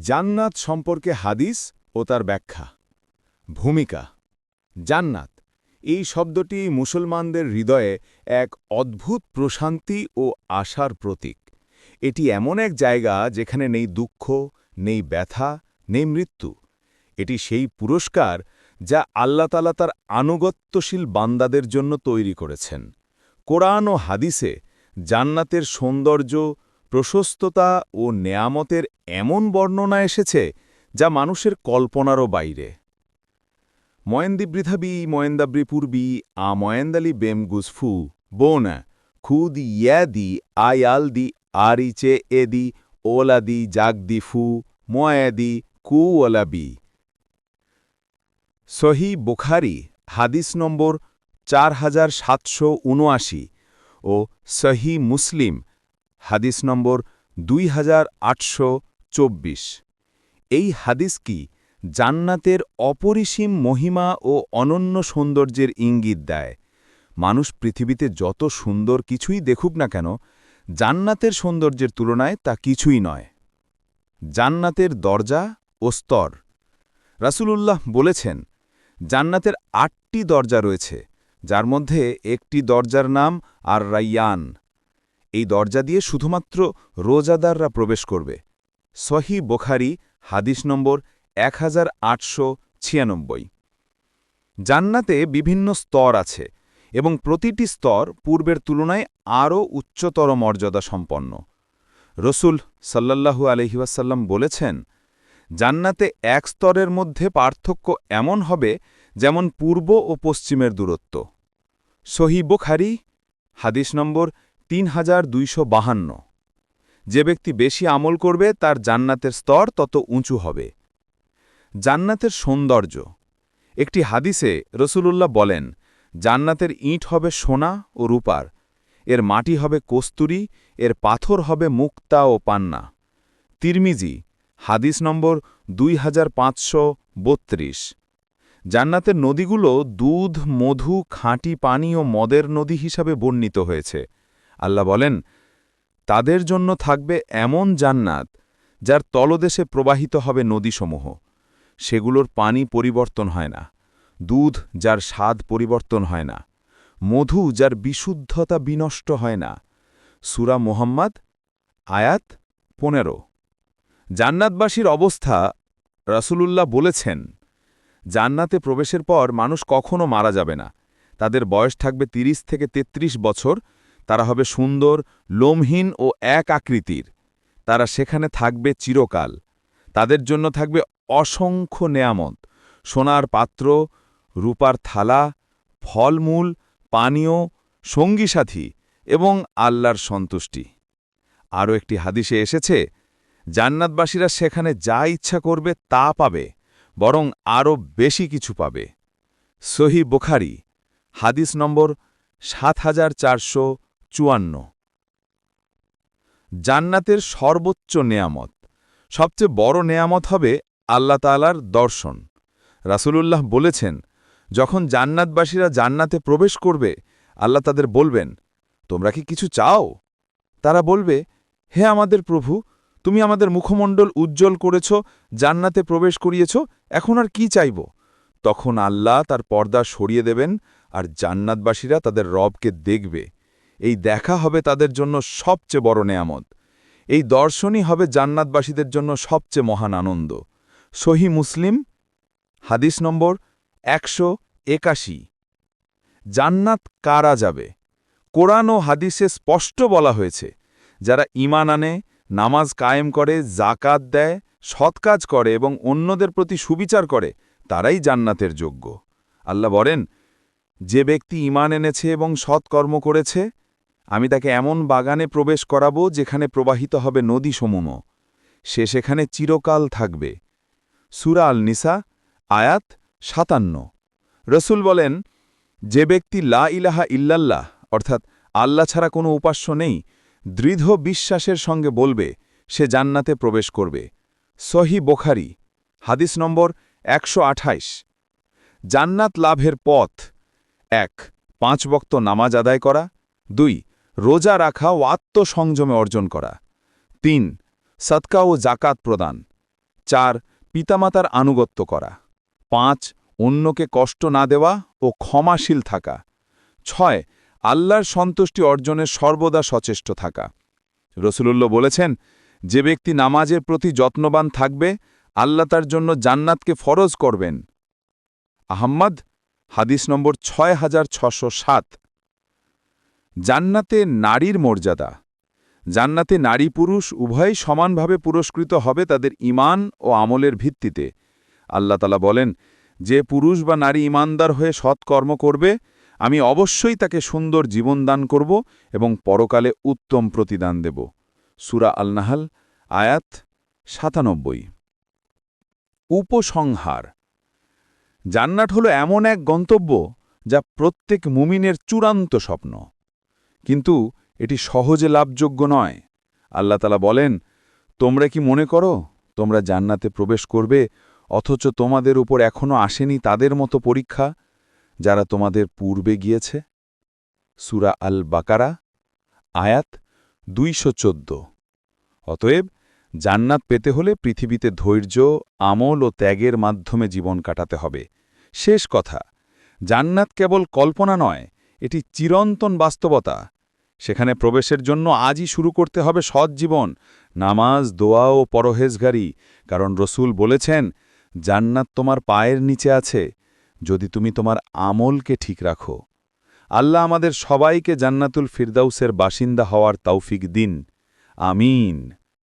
জান্নাত সম্পর্কে হাদিস ও তার ব্যাখ্যা। ভূমিকা। জান্নাত। এই শব্দটি মুসলমানদের হৃদয়ে এক অদ্ভুত প্রশান্তি ও আশার প্রতীক। এটি এমন এক জায়গা যেখানে নেই দুঃখ, নেই ব্যথা, নেই মৃত্যু। এটি সেই পুরস্কার যা আল্লাতালা তার আনুগত্যশীল বান্দাদের জন্য তৈরি করেছেন। কোরআন ও হাদিসে জান্নাতের সৌন্দর্য প্রশস্ততা ও নেয়ামতের এমন বর্ণনা এসেছে যা মানুষের কল্পনারও বাইরে। ময়েন্দিবৃথাবি ময়েন্দাব্রি পূর্বি আ ময়েন্দালি বেম গুসফু বোনা, খুদ ইয়াদি, আয়ালদি, আরিচে এদি, ওলাদি, জাগদি ফু, ময়াদি ওলাবি সহি বুখারি, হাদিস নম্বর চার হাজার সাতশো উনআশি ও সহি মুসলিম হাদিস নম্বর দুই হাজার আটশো চব্বিশ। এই হাদিস কি জান্নাতের অপরিসীম মহিমা ও অনন্য সৌন্দর্যের ইঙ্গিত দেয়? মানুষ পৃথিবীতে যত সুন্দর কিছুই দেখুক না কেন, জান্নাতের সৌন্দর্যের তুলনায় তা কিছুই নয়। জান্নাতের দরজা ও স্তর। রাসূলুল্লাহ বলেছেন, জান্নাতের আটটি দরজা রয়েছে, যার মধ্যে একটি দরজার নাম আর রাইয়ান এই দরজা দিয়ে শুধুমাত্র রোজাদাররা প্রবেশ করবে। সহি বোখারি, হাদিস নম্বর এক হাজার আটশো ছিয়ানব্বই। জান্নাতে বিভিন্ন স্তর আছে এবং প্রতিটি স্তর পূর্বের তুলনায় আরও উচ্চতর মর্যাদা সম্পন্ন। রসুল সাল্লাল্লাহু আলহিউসাল্লাম বলেছেন, জান্নাতে এক স্তরের মধ্যে পার্থক্য এমন হবে যেমন পূর্ব ও পশ্চিমের দূরত্ব। সহি বোখারি, হাদিস নম্বর তিন হাজার দুইশো বাহান্ন। যে ব্যক্তি বেশি আমল করবে, তার জান্নাতের স্তর তত উঁচু হবে। জান্নাতের সৌন্দর্য। একটি হাদিসে রসুলুল্লাহ বলেন, জান্নাতের ইট হবে সোনা ও রূপার, এর মাটি হবে কস্তুরি, এর পাথর হবে মুক্তা ও পান্না। তিরমিজি, হাদিস নম্বর দুই জান্নাতের নদীগুলো দুধ, মধু, খাঁটি পানি ও মদের নদী হিসাবে বর্ণিত হয়েছে। আল্লাহ বলেন, তাদের জন্য থাকবে এমন জান্নাত যার তলদেশে প্রবাহিত হবে নদীসমূহ। সেগুলোর পানি পরিবর্তন হয় না, দুধ যার স্বাদ পরিবর্তন হয় না, মধু যার বিশুদ্ধতা বিনষ্ট হয় না। সুরা মোহাম্মদ, আয়াত পনেরো। জান্নাতবাসীর অবস্থা, রাসূলুল্লাহ বলেছেন, জান্নাতে প্রবেশের পর মানুষ কখনও মারা যাবে না। তাদের বয়স থাকবে ৩০ থেকে ৩৩ বছর। তারা হবে সুন্দর, লোমহীন ও এক আকৃতির। তারা সেখানে থাকবে চিরকাল। তাদের জন্য থাকবে অসংখ্য নেয়ামত। সোনার পাত্র, রূপার থালা, ফলমূল, পানীয় সঙ্গী সাথী এবং আল্লাহর সন্তুষ্টি। আরও একটি হাদিসে এসেছে, জান্নাতবাসীরা সেখানে যা ইচ্ছা করবে তা পাবে, বরং আরও বেশি কিছু পাবে। সহি বোখারি, হাদিস নম্বর সাত হাজার চারশো চুয়ান্ন। জান্নাতের সর্বোচ্চ নেয়ামত। সবচেয়ে বড় নেয়ামত হবে আল্লাহ তালার দর্শন। রাসূলুল্লাহ বলেছেন, যখন জান্নাতবাসীরা জান্নাতে প্রবেশ করবে, আল্লাহ তাদের বলবেন, তোমরা কি কিছু চাও তারা বলবে, হে আমাদের প্রভু, তুমি আমাদের মুখমণ্ডল উজ্জ্বল করেছ, জান্নাতে প্রবেশ করিয়েছ, এখন আর কি চাইব তখন আল্লাহ তার পর্দা সরিয়ে দেবেন আর জান্নাতবাসীরা তাদের রবকে দেখবে। এই দেখা হবে তাদের জন্য সবচেয়ে বড় নেয়ামত। এই দর্শনই হবে জান্নাতবাসীদের জন্য সবচেয়ে মহান আনন্দ। সহি মুসলিম, হাদিস নম্বর একশো একাশি। জান্নাত কারা যাবে? কোরআন ও হাদিসে স্পষ্ট বলা হয়েছে, যারা ইমান আনে, নামাজ কায়েম করে জাকাত দেয়, সৎ কাজ করে এবং অন্যদের প্রতি সুবিচার করে, তারাই জান্নাতের যোগ্য। আল্লাহ বলেন, যে ব্যক্তি ইমান এনেছে এবং সৎকর্ম করেছে আমি তাকে এমন বাগানে প্রবেশ করাব যেখানে প্রবাহিত হবে নদী সমূহ সে সেখানে চিরকাল থাকবে। সুরা আল নিসা আয়াত সাতান্ন। রসুল বলেন, যে ব্যক্তি লা ইলাহা ইল্লাল্লাহ, অর্থাৎ আল্লাহ ছাড়া কোনো উপাস্য নেই, দৃঢ় বিশ্বাসের সঙ্গে বলবে, সে জান্নাতে প্রবেশ করবে। সহি বোখারি, হাদিস নম্বর একশো জান্নাত লাভের পথ। এক, পাঁচ বক্ত নামাজ আদায় করা। দুই রোজা রাখা ও আত্মসংযমে অর্জন করা। তিন সৎকা ও জাকাত প্রদান। চার, পিতামাতার আনুগত্য করা। পাঁচ, অন্যকে কষ্ট না দেওয়া ও ক্ষমাশীল থাকা। ছয়, আল্লাহর সন্তুষ্টি অর্জনের সর্বদা সচেষ্ট থাকা। রসুলুল্লাহ বলেছেন, যে ব্যক্তি নামাজের প্রতি যত্নবান থাকবে, আল্লাহ তার জন্য জান্নাতকে ফরজ করবেন। আহম্মদ, হাদিস নম্বর ছয় হাজার ছশো সাত। জান্নাতে নারীর মর্যাদা। জান্নাতে নারী পুরুষ উভয়ই সমানভাবে পুরস্কৃত হবে তাদের ইমান ও আমলের ভিত্তিতে। আল্লাহ তালা বলেন, যে পুরুষ বা নারী ইমানদার হয়ে সৎকর্ম করবে, আমি অবশ্যই তাকে সুন্দর জীবন দান করব এবং পরকালে উত্তম প্রতিদান দেব। সুরা আলনাহাল, আয়াত সাতানব্বই। উপসংহার। জান্নাত হলো এমন এক গন্তব্য যা প্রত্যেক মুমিনের চূড়ান্ত স্বপ্ন। কিন্তু এটি সহজে লাভযোগ্য নয়। আল্লাহ তালা বলেন, তোমরা কি মনে করো, তোমরা জান্নাতে প্রবেশ করবে, অথচ তোমাদের উপর এখনও আসেনি তাদের মতো পরীক্ষা, যারা তোমাদের পূর্বে গিয়েছে? সুরা আল বাকারা আয়াত দুইশ চোদ্দ। অতএব, জান্নাত পেতে হলে পৃথিবীতে ধৈর্য, আমল ও ত্যাগের মাধ্যমে জীবন কাটাতে হবে। শেষ কথা, জান্নাত কেবল কল্পনা নয়, এটি চিরন্তন বাস্তবতা। সেখানে প্রবেশের জন্য আজই শুরু করতে হবে সৎ জীবন, নামাজ, দোয়া ও পরহেজগারি। কারণ রসুল বলেছেন, জান্নাত তোমার পায়ের নিচে আছে, যদি তুমি তোমার আমলকে ঠিক রাখো। আল্লাহ আমাদের সবাইকে জান্নাতুল ফিরদাউসের বাসিন্দা হওয়ার তৌফিক দিন। আমিন।